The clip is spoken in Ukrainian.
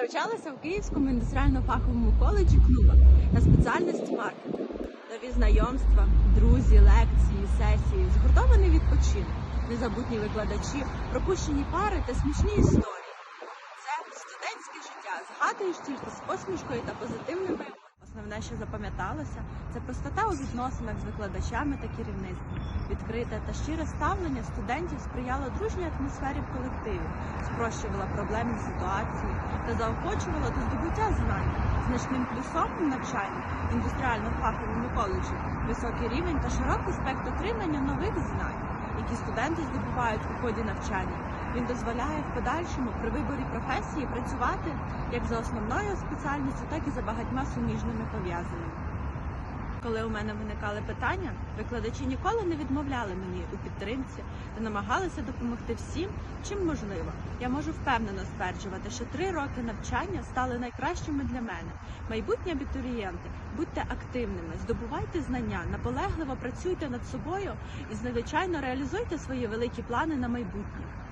Навчалася в Київському індустріально-фаховому коледжі клуба на спеціальності маркетинг. Нові знайомства, друзі, лекції, сесії, згуртований відпочинок, незабутні викладачі, пропущені пари та смішні історії. Це студентське життя. Згадуєш тільки з посмішкою та позитивними. Що запам'яталося, це простота у відносинах з викладачами та керівництвом. Відкрите та щире ставлення студентів сприяло дружній атмосфері в колективі, спрощувало проблемні ситуації та заохочувало до здобуття знань. Значним плюсом у навчанні індустріально-фаховому коледжі високий рівень та широкий спектр отримання нових знань, які студенти здобувають у ході навчання. Він дозволяє в подальшому при виборі професії працювати як за основною спеціальністю, так і за багатьма суміжними пов'язаннями. Коли у мене виникали питання, викладачі ніколи не відмовляли мені у підтримці та намагалися допомогти всім, чим можливо. Я можу впевнено стверджувати, що три роки навчання стали найкращими для мене. Майбутні абітурієнти, будьте активними, здобувайте знання, наполегливо працюйте над собою і, звичайно, реалізуйте свої великі плани на майбутнє.